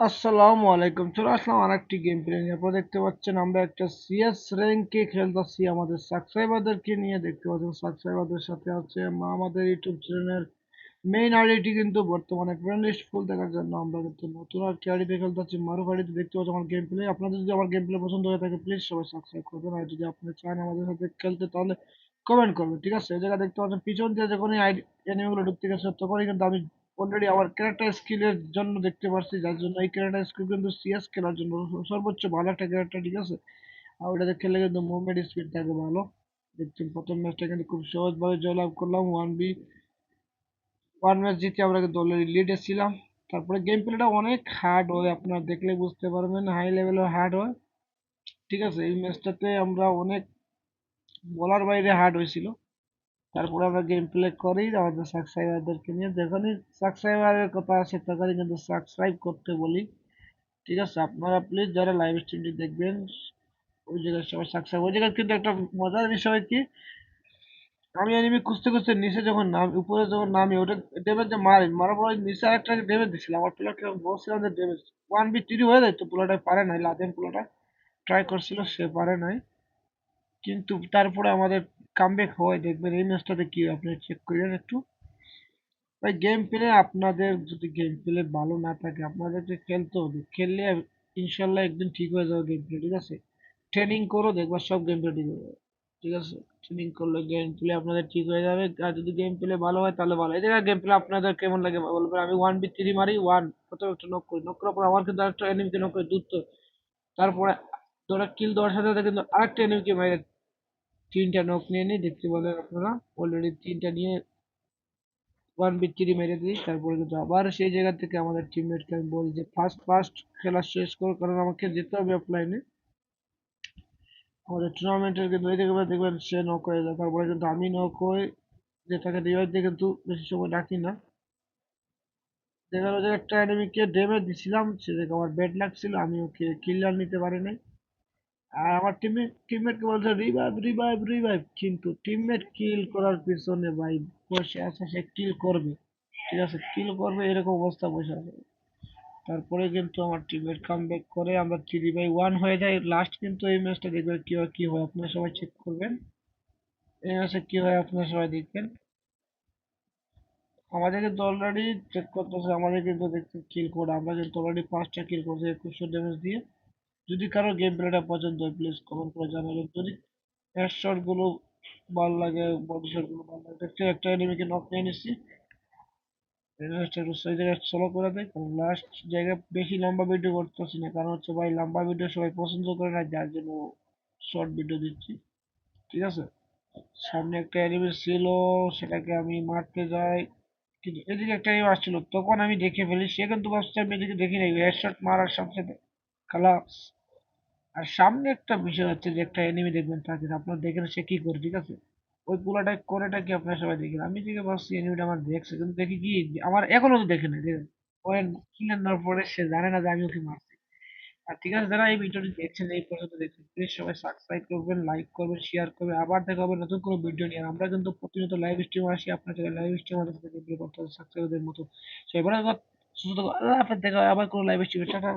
আসসালামু আলাইকুম। চলে আসলাম আর একটি গেম প্লে নিয়ে। আপনারা দেখতে পাচ্ছেন, আমরা একটা সিএস র্যাঙ্কে খেলতেছি আমাদের সাবস্ক্রাইবারদেরকে নিয়ে। দেখতে পাচ্ছেন সাবস্ক্রাইবারদের সাথে আছে আমাদের ইউটিউব চ্যানেলের মেইন আইডিটি কিন্তু বর্তমানে ফ্রেন্ড লিস্ট ফুল দেখার জন্য আমরা কিন্তু নতুন একটি আইডিতে খেলতেছি মারুফ আইডিতে দেখতে পাচ্ছেন আমার গেম প্লে আপনাদের যদি আমার গেম প্লে পছন্দ হয়ে থাকে প্লিজ সবাই সাবস্ক্রাইব করবেন আর যদি আপনি চান আমাদের সাথে খেলতে, তাহলে কমেন্ট করবেন, ঠিক আছে? এই জায়গা দেখতে পাচ্ছেন, পিছন দিয়ে যখনই আইডি এনিমিগুলো ঢুকতে গেছে, তখনই কিন্তু আমি অলরেডি আমার ক্যারেক্টার স্কিলের জন্য দেখতে পারছি, যার জন্য এই ক্যারেক্টার স্কিল কিন্তু সিএস খেলার জন্য সর্বোচ্চ ভালো একটা ক্যারেক্টার ঠিক আছে? আর ওটাতে খেলে কিন্তু মুভমেন্ট স্পিড থাকে ভালো। দেখছেন, প্রথম ম্যাচটা কিন্তু খুব সহজভাবে জয়লাভ করলাম ওয়ান বি ওয়ান ম্যাচ জিতে আমরা কিন্তু অলরেডি লিডে ছিলাম। তারপরে গেম প্লেটা অনেক হার্ড হয়, আপনারা দেখলে বুঝতে পারবেন হাই লেভেলের হার্ড হয়। ঠিক আছে, এই ম্যাচটাতে আমরা অনেক বলার বাইরে হার্ড হয়েছিল। তারপরে আমরা গেম প্লে করি আমাদের সাবস্ক্রাইবারদেরকে নিয়ে। যখনই সাবস্ক্রাইবারের কথা আসে, তখনই কিন্তু সাবস্ক্রাইব করতে বলি। ঠিক আছে, আপনারা প্লিজ যারা লাইভ স্ট্রিমটি দেখবেন, ওই জায়গায় সবাই সাবস্ক্রাইব ওই জায়গায় কিন্তু একটা মজার বিষয় কি? আমি এনিমি খুঁজতে খুঁজতে নিচে যখন নাম, উপরে যখন নামি, ওটা ড্যামেজ যে মারি মারার পর নিচে আরেকটা ড্যামেজ দিচ্ছিলাম আমার প্লেয়ারকে বলছিলাম যে ড্যামেজ ওয়ান বি থ্রি হয়ে যায় তো পোলাটা পারে নাই, লাদেন পোলাটা ট্রাই করছিল, সে পারে নাই। কিন্তু তারপরে আমাদের কামব্যাক হয়, দেখবেন এই ম্যাচটাতে কি আপনি চেক করেন একটু। ভাই গেম প্লে আপনাদের, যদি গেম প্লে ভালো না থাকে, আপনাদেরকে খেলতে হবে। খেললে ইনশাল্লাহ একদিন ঠিক হয়ে যাবে গেম প্লে, ঠিক আছে? ট্রেনিং করো, দেখবা সব গেম প্লে ঠিক হয়ে যাবে, ঠিক আছে? ট্রেনিং করলে গেম প্লে আপনাদের ঠিক হয়ে যাবে। আর যদি গেম প্লে ভালো হয়, তাহলে ভালো এই জায়গায় গেম প্লে আপনাদের কেমন লাগে? বলবেন আমি ওয়ান বি থ্রি মারি ওয়ান কত একটা নক করি। নক করার পর আমার কিন্তু আরেকটা এনিমিকে নক করে দ্রুত তারপরে ধরে কিল দেওয়ার সাথে সাথে কিন্তু আরেকটা এনিমিকে মেরে তিনটা নক নিয়ে নিই দেখতে বলেন আপনারা। অলরেডি তিনটা নিয়ে ওয়ান বি থ্রি মেরে দিই তারপরে কিন্তু আবার সেই জায়গা থেকে আমাদের টিমমেটকে আমি বলি যে ফার্স্ট ফার্স্ট খেলা শেষ করো, কারণ আমাকে যেতে হবে অফলাইনে আমাদের টুর্নামেন্টের কিন্তু এই জায়গায় দেখবেন সে নক হয়ে যায়, তারপরে কিন্তু আমি নক হয়ে যে তাকে রিভাইভ দিয়ে কিন্তু বেশি সময় ডাকি না। দেখা যে একটা এনিমিকে ড্যামেজ দিছিলাম, সে জায়গায় আমার ব্যাড লাগছিল আমি ওকে কিলার নিতে পারি নাই আর আমার টিমমেট টিমমেটকে বলছে রিভাইভ রিভাইভ রিভাইভ কিন্তু টিমমেট কিল করার পিছনে ভাই বসে আছে, সে কিল করবে। ঠিক আছে কিল করবে, এরকম অবস্থা বসে আছে। তারপরে কিন্তু আমার টিমমেট কাম ব্যাক করে, আমরা থ্রি বাই ওয়ান হয়ে যাই। লাস্ট কিন্তু এই ম্যাচটা দেখবেন কি হয় কি হয়, আপনারা সবাই চেক করবেন। এই ম্যাচে কি হয়, আপনারা সবাই দেখবেন। আমাদের কিন্তু অলরেডি চেক করতেছে, আমাদের কিন্তু দেখতে কিল কোড আমরা কিন্তু অলরেডি পাঁচটা কিল করছি, একুশশো ড্যামেজ দিয়ে। যদি কারও গেম প্লেটা পছন্দ হয় প্লিজ কমেন্ট করে জানাবেন। যদি গুলো ভালো লাগে বডি শটগুলো ভালো লাগে দেখতে একটা এনিমিকে নক নিয়ে নিচ্ছি। স্লো করে দেয়, কারণ লাস্ট জায়গায় বেশি লম্বা ভিডিও করতেছি না, কারণ হচ্ছে ভাই লম্বা ভিডিও সবাই পছন্দ করে না, যার জন্য শর্ট ভিডিও দিচ্ছি। ঠিক আছে? সামনে একটা এনিমি ছিল, সেটাকে আমি মারতে যাই। কিন্তু এদিকে একটা এনিমি আসছিল, তখন আমি দেখে ফেলি, সে কিন্তু ভাবছে আমি এদিকে দেখি নাই হেডশট মারার সাথে সাথে, খালাস। আর সামনে একটা বিষয় হচ্ছে যে একটা এনিমি দেখবেন তাকে আপনারা দেখেন সে কি করে, ঠিক আছে? ওই পুলাটা করেটা কি আপনারা সবাই দেখেন? আমি থেকে ভাবছি এনিমিটা আমার দেখছে, কিন্তু দেখি কি, আমার এখনও তো দেখে নাই, দেখেন? পরে কিনে পরে সে জানে না যে আমি ওকে মারছি। আর ঠিক আছে, যারা এই ভিডিওটি দেখছেন, এই পর্যন্ত দেখছেন প্লিজ সবাই সাবস্ক্রাইব করবেন লাইক করবেন শেয়ার করবেন, আবার দেখা হবে নতুন কোনো ভিডিও নিয়ে। আমরা কিন্তু প্রতিনিয়ত লাইভ স্ট্রিম আসি, আপনার যারা লাইভ স্ট্রিম আমাদের সাথে ভিডিও করতে হবে সাবস্ক্রাইবারদের মতো। সবাই ভালো দেখা হবে আবার কোনো লাইভ স্ট্রিমে টাটা।